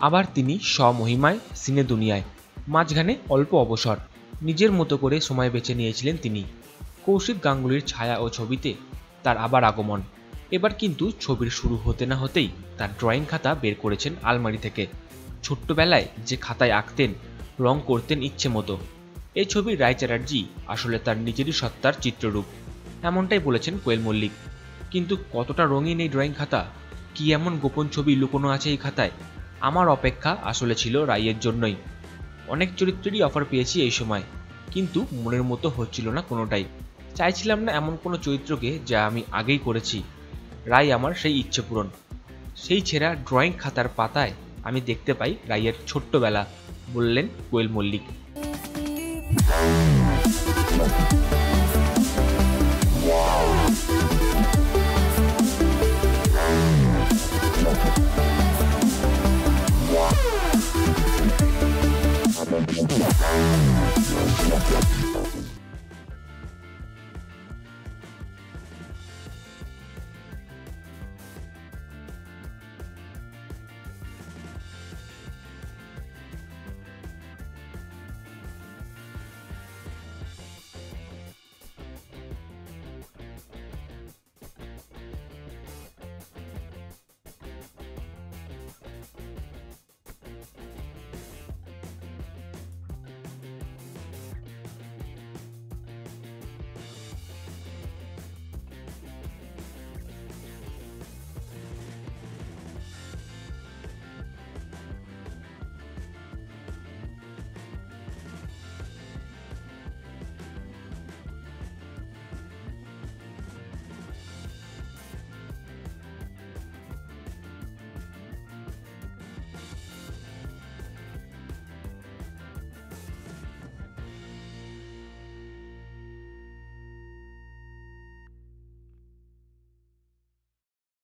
আবার তিনি স্বমহিমায় সিনে দুনিয়ায়, মাঝখানে অল্প অবসর। নিজের মতো করে সময় বেছে নিয়েছিলেন তিনি। কৌশিক গাঙ্গুলির ছায়া ও ছবিতে তার আবার আগমন। এবার কিন্তু ছবির শুরু হতে না হতেই তার ড্রয়িং খাতা বের করেছেন আলমারি থেকে। ছোট্টবেলায় যে খাতায় আঁকতেন, রং করতেন ইচ্ছে মতো। এই ছবির রায় চ্যাটার্জি আসলে তার নিজেরই সত্তার চিত্ররূপ। এমনটাই বলেছেন কোয়েল মল্লিক। কিন্তু কতটা রঙিন এই ড্রয়িং খাতা, কি এমন গোপন ছবি লুকোনো আছে এই খাতায়? আমার অপেক্ষা আসলে ছিল রাইয়ের জন্যই। অনেক চরিত্রেরই অফার পেয়েছি এই সময়, কিন্তু মনের মতো হচ্ছিল না কোনোটাই। চাইছিলাম না এমন কোনো চরিত্রকে যা আমি আগেই করেছি। রাই আমার সেই ইচ্ছে পূরণ। সেই ছেঁড়া ড্রয়িং খাতার পাতায় আমি দেখতে পাই রাইয়ের ছোট্টবেলা, বললেন কোয়েল মল্লিক। Thank you.